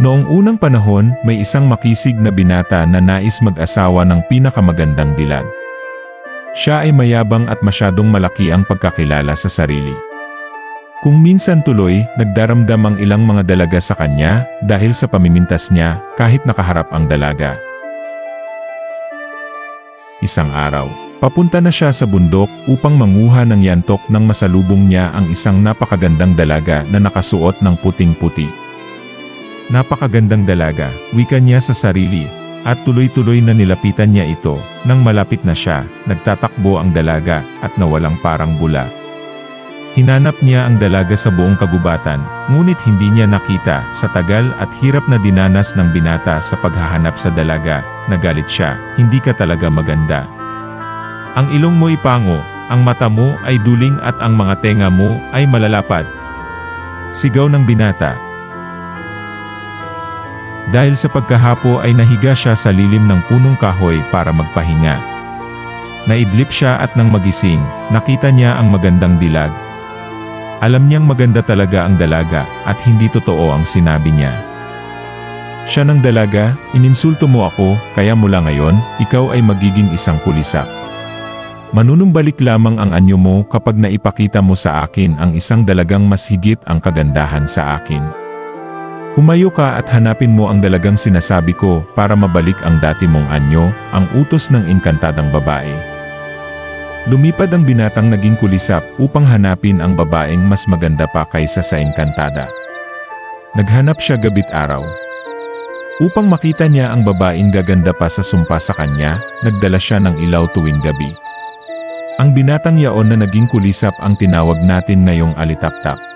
Noong unang panahon, may isang makisig na binata na nais mag-asawa ng pinakamagandang dilag. Siya ay mayabang at masyadong malaki ang pagkakilala sa sarili. Kung minsan tuloy, nagdaramdam ang ilang mga dalaga sa kanya dahil sa pamimintas niya kahit nakaharap ang dalaga. Isang araw, papunta na siya sa bundok upang manguha ng yantok nang masalubong niya ang isang napakagandang dalaga na nakasuot ng puting-puti. Napakagandang dalaga, wika niya sa sarili, at tuloy-tuloy na nilapitan niya ito. Nang malapit na siya, nagtatakbo ang dalaga at nawalang parang bula. Hinanap niya ang dalaga sa buong kagubatan, ngunit hindi niya nakita sa tagal at hirap na dinanas ng binata sa paghahanap sa dalaga, nagalit siya, hindi ka talaga maganda. Ang ilong mo ipango, ang mata mo ay duling at ang mga tenga mo ay malalapad. Sigaw ng binata, dahil sa pagkahapo ay nahiga siya sa lilim ng punong kahoy para magpahinga. Naidlip siya at nang magising, nakita niya ang magandang dilag. Alam niyang maganda talaga ang dalaga at hindi totoo ang sinabi niya. Siya ng dalaga, ininsulto mo ako, kaya mula ngayon, ikaw ay magiging isang kulisak. Manunumbalik lamang ang anyo mo kapag naipakita mo sa akin ang isang dalagang mas higit ang kagandahan sa akin. Humayo ka at hanapin mo ang dalagang sinasabi ko para mabalik ang dati mong anyo, ang utos ng inkantadang babae. Lumipad ang binatang naging kulisap upang hanapin ang babaeng mas maganda pa kaysa sa engkantada. Naghanap siya gabit araw. Upang makita niya ang babaeng gaganda pa sa sumpa sa kanya, nagdala siya ng ilaw tuwing gabi. Ang binatang yaon na naging kulisap ang tinawag natin ngayong alitaptap.